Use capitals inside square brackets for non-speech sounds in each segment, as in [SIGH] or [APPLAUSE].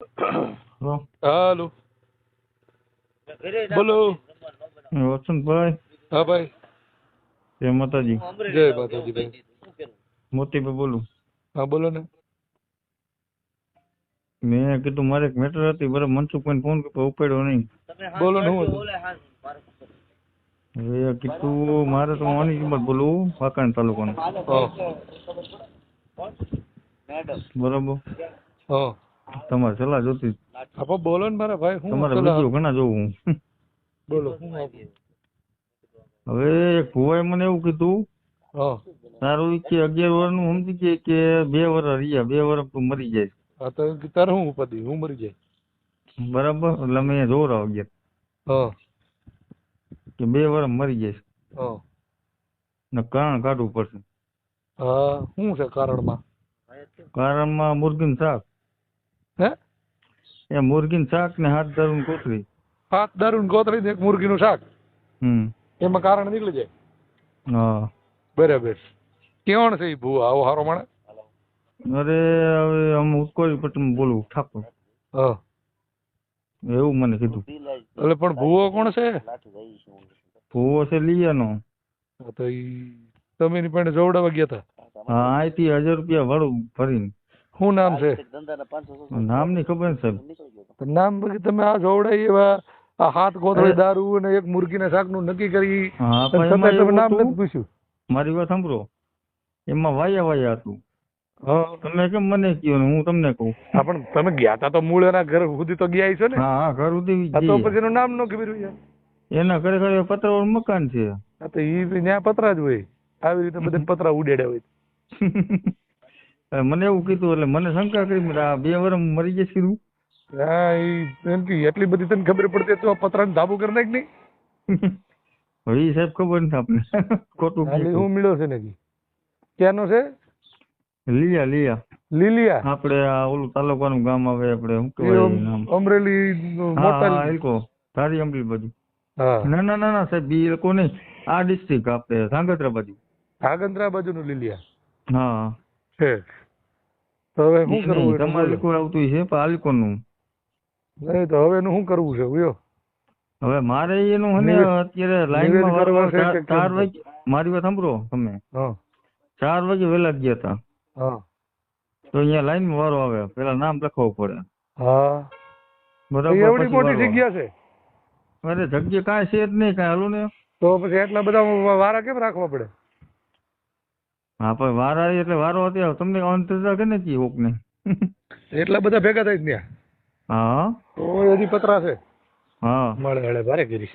Hello બોલો. વસંતભાઈ હા ભાઈ. જય માતાજી. જય માતાજી ભાઈ. મોતીભાઈ બોલું. હા બોલો ને. મેં કીધું મારે એક મેટર હતી બરાબર મનસુખભાઈ ફોન કર્યો ઉપાડ્યો નહીં. બોલો ને હું હવે કીધું મારે તો આની કિંમત બોલું વાંકાણ તાલુકાનું. બરાબર? હા. તમારે સલાહ જોતી હા બોલો ને મારા ભાઈ હું તમારે વીડિયો ઘણા જોઉં હું. બોલો. હવે ભુવાએ મને એવું કીધું તારું કે અગિયાર વર્ષનું સમજી કે કે બે વર્ષ રહ્યા બે વર્ષ તું મરી જાય. હા તો તારે હું ઉપાધિ? હું મરી જાય. બરાબર એટલે અમે અહીંયા અગિયાર. કે બે વર્ષ મરી જાય. હા. ને કારણ કાઢવું પડશે. હા શું છે કારણમાં? કારણમાં મુર્ગીન શાક. હે? એ મુરગીનું શાક ને હાથ દારૂ કોથળી. હાથ દારૂ કોથળી ને એક મુરગીનું શાક. હમ. એમાં કારણ નીકળી જાય. હા. બરાબર. કેવણ છે એ ભૂવા? આવો હારો માણસ. અરે હવે આમ કોઈ પટમ બોલું ઠાકોર. હા. એવું મને કીધું. એટલે પણ ભૂવો કોણ છે? ભૂવો છે લીયાનો. તો તમે એની પાસે જોવડાવવા ગયા હતા હા અહીંથી હજાર રૂપિયા ભાડું ભરીને. શું નામ છે? નામની ખબર ને સાહેબ. નામ પછી તમે આ જોવડાઈ એવા આ હાથ કોથળી દારૂ અને એક મુરગીના શાકનું નક્કી કરી હા અને પણ છતાંય એમાં તમે નામ નથી પૂછ્યું. મારી વાત સાંભળો. એમાં વાયા વાયા હતું. હા. તમે કેમ મને કયો ને હું તમને કહું? હા, પણ તમે ગયા તા તો મૂળ એના ઘર સુધી તો ગયા છો ને? હા હા ઘર સુધી તો પછી એનું નામ ન ખબર યાર. એના ઘરે ઘરે પતરાવાળું મકાન છે. હા તો ઈ ત્યાં પતરા જ હોય. આવી રીતે બધા પતરા ઉડેડ્યા હોય. [LAUGHS] મને એવું કીધું એટલે મને શંકા કરી આ બે વર્ષ મરી જશે કીધું. એટલી બધી તને ખબર પડતી તો પતરાને ધાબુ કરી નાખ નહીં? [LAUGHS] હવે સાહેબ ખબર નથી આપણે [LAUGHS] ખોટું હું મળ્યો છે ને ક્યાંનો છે? લીયા લીયા લીલિયા? આપણે આ ઓલું તાલુકાનું ગામ આવે આપણે શું કહેવાય અમરેલી મોટા એલકો ધારી અમલી બાજુ. ના ના ના ના સાહેબ એ લોકો નહીં. આ ડિસ્ટ્રિક્ટ આપણે ધાંગધ્રા બાજુ. આગંદ્રા બાજુનું લીલિયા. હા. છે. તો હવે શું કરવું તમારે બોલો. આવતું છે પણ આ લોકોનું નહીં તો હવે એનું શું કરવું છે? ઉયો હવે મારે એનું હને અત્યારે લાઈનમાં ચાર વાગે મારી વાત સાંભળો તમે. હા. ચાર વાગે વહેલા જ ગયા હતા હા. તો અહીંયા લાઈનમાં વારો આવે. પેલા નામ લખવું પડે. હા. બરાબર એવડી મોટી જગ્યા છે? અરે જગ્યા કાંઈ છે જ નહીં કાંઈ હાલું ને તો પછી એટલા બધા વારા કેમ રાખવા પડે? હા પણ વાર આવી એટલે વારો હતી તમને અંતરતા કે નથી કોક ને. એટલા બધા ભેગા થાય ત્યાં? હા. તો હજી પતરા છે. હા. મળે હળે ભારે ગીરી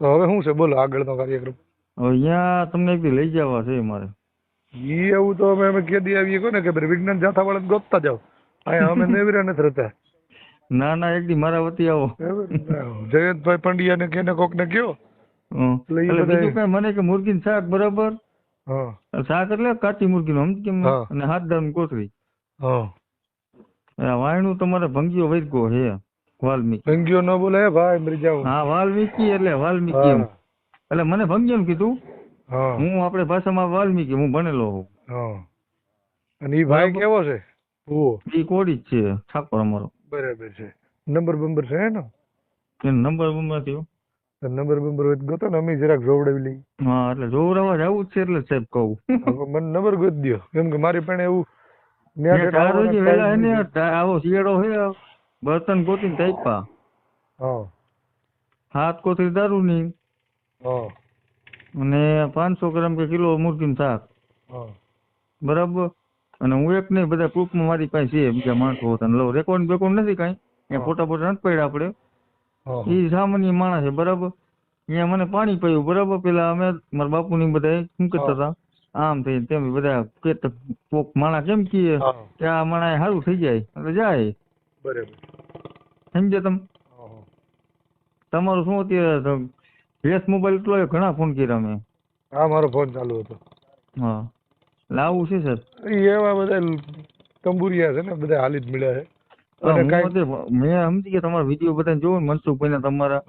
તો હવે શું છે? બોલો આગળનો કાર્યક્રમ. હવે અહીંયા તમને એક દી લઈ જવા છે મારે. ઈ એવું તો અમે અમે કેદી આવીએ કોને કે વિજ્ઞાન જાથા વાળા ગોતતા જાવ અહીંયા અમે [LAUGHS] નેવરા નથી રહેતા. ના ના એક દી મારા વતી આવો. જયંતભાઈ પંડ્યા ને કેને કોક ને કયો. એટલે બધાય- બીજું કઈ મને કે મુરગી શાક બરાબર? શાક એટલે કાચી મુરગી નું કેમ અને હાથ દાળ કોથળી. વાયણું તમારે ભંગીઓ વૈદકો હે વાલ્મીકી. ભંગીઓ ન બોલે ભાઈ મરી જાવ હા વાલ્મીકી એટલે વાલ્મીકી એમ. એટલે મને ભંગી એમ કીધું. હું. આપણે ભાષામાં વાલ્મીકી હું ભણેલો હું. અને ઈ ભાઈ કેવો છે? એ કોડી જ છે ઠાકોર અમારો. બરાબર છે. નંબર બંબર છે ને નંબર બંબર થયો. નંબર બંબર હોય ગોતો ને અમે જરાક જોવડાવી લઈ હા એટલે જોવડાવવા જવું જ છે એટલે સાહેબ કહું. મને નંબર ગોત દ્યો. કેમ કે મારી પણ એવું આવો શિયાળો હે બર્તન ગોતીને હા. હાથ કોથળી દારૂની. ની અને પાંચસો ગ્રામ કે કિલો મુરગીનું શાક. હા. બરાબર? અને હું એક નહીં બધા પ્રૂફમાં મારી પાસે છે. બીજા માણસો હતા. લો રેકોર્ડ બેકોર્ડ નથી કાંઈ. ફોટા ફોટા નથી પડ્યા આપણે. હા એ સામાન્ય માણસ છે બરાબર? અહીંયા મને પાણી પીવું બરાબર? પેલા અમે મારા બાપુની બધા શું કરતા હતા? આમ થઈ તેમ બધા કહેતા કોક માણસ કેમ કીએ કે આ માણસ સારું થઈ જાય એટલે જાય. બરાબર. સમજ્યા તમે. તમારું શું અત્યારે વેસ મોબાઈલ એટલો ઘણા ફોન કર્યા મેં હા મારો ફોન ચાલુ હતો. હા. આવું છે સર એવા બધા તંબુરિયા છે ને બધા હાલી જ મળ્યા છે. મેં સમજી ગયા તમારા વીડિયો બધા જોવો ને મનસુખભાઈ તમારા.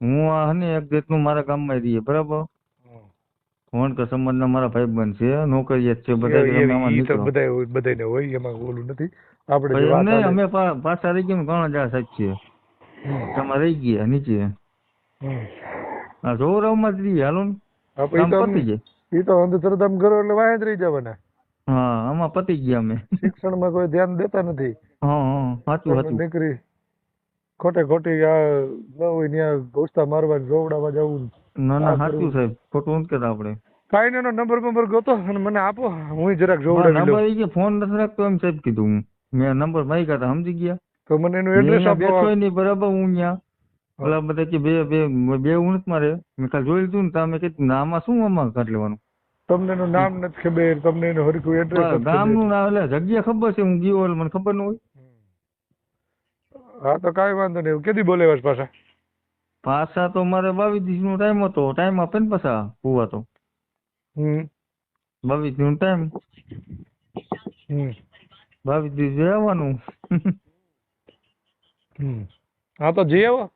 હું. આ હને ને એક જાતનું મારા ગામમાં રહીએ બરાબર? હા. વણકર સમાજના મારા બન છે નોકરીએ છે બધા બધા એ-. બધાય હોય એમાં ઓલું નથી. આપણે ભાઈ અમે પાછા રહી ગયા ઘણા જણા સાચી તમે રહી ગયા નીચે. આ જોરાવમાં જ રહીએ હાલો ને. હા, કામ તો તો કરો એટલે વાંહે જ રહી જવાના. હા આમાં પતી ગયા અમે. શિક્ષણમાં કોઈ ધ્યાન દેતા નથી. હા સાચું સાચું. દીકરી ખોટે ખોટી આ ન હોય ત્યાં ગોસ્તા મારવા જોવડાવા જવું ના ના સાચું સાહેબ. ખોટું નથી કહેતા આપણે. કાંઈ એનો નંબર બંબર ગોતો અને મને આપો. હું જરાક જોવડાવી લઉં. નંબર કે ફોન નથી રાખતો એમ સાહેબ કીધું હું. મેં નંબર માંગ્યા હતા સમજી ગયા? તો મને એનું એડ્રેસ આપો. બેઠો નહીં બરાબર હું ત્યાં ઓલા બધા કે બે બે બે હું નથી મારે. મેં કાલ જોઈ લીધું ને તમે ના, આમાં શું આમાં કાઢ લેવાનું? તમને એનું નામ નથી ખબર તમને એનું હરખું એડ્રેસ ગામનું નામ એટલે જગ્યા ખબર છે હું ગયો મને ખબર ન હોય. હા તો કાંઈ વાંધો નહીં. કેદી બોલે પાછા? પાછા તો મારે બાવીસ દિવસ નો ટાઈમ હતો. ટાઈમ આપે ને પાછા કુવા તો. હમ. બાવીસ દિવસ ટાઈમ હમ. બાવીસ દિવસ આવવાનું હમ. હા તો જઈ આવો.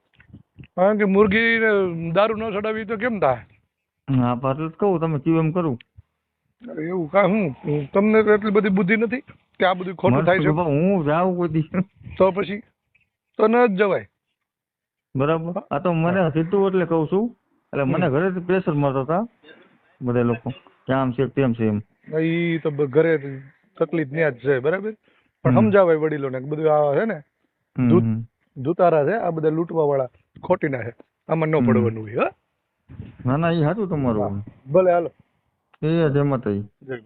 કારણ કે મુરગી ને દારૂ ન ચડાવી તો કેમ થાય? હા પણ કહું તમે કયું એમ કરું? એવું કા હું? તમને તો એટલી બધી બુદ્ધિ નથી કે આ બધું ખોટું થાય છે? હું જાઉં કોઈ તો પછી? તો ન જ જવાય. બરાબર. આ તો મને કીધું એટલે કહું છું. એટલે મને ઘરેથી પ્રેશર મળતા હતા બધા લોકો. કે આમ છે તેમ છે એમ. એ તો ઘરે તકલીફ ન્યા જ છે બરાબર? પણ સમજાવાય વડીલોને કે બધું આ છે ને. દુતારા છે આ બધા લૂંટવા વાળા ખોટી ના છે. આમાં ન. પડવાનું હોય હા. ના ના એ સાચું તમારું. ભલે હાલો. એ જમત જય માતા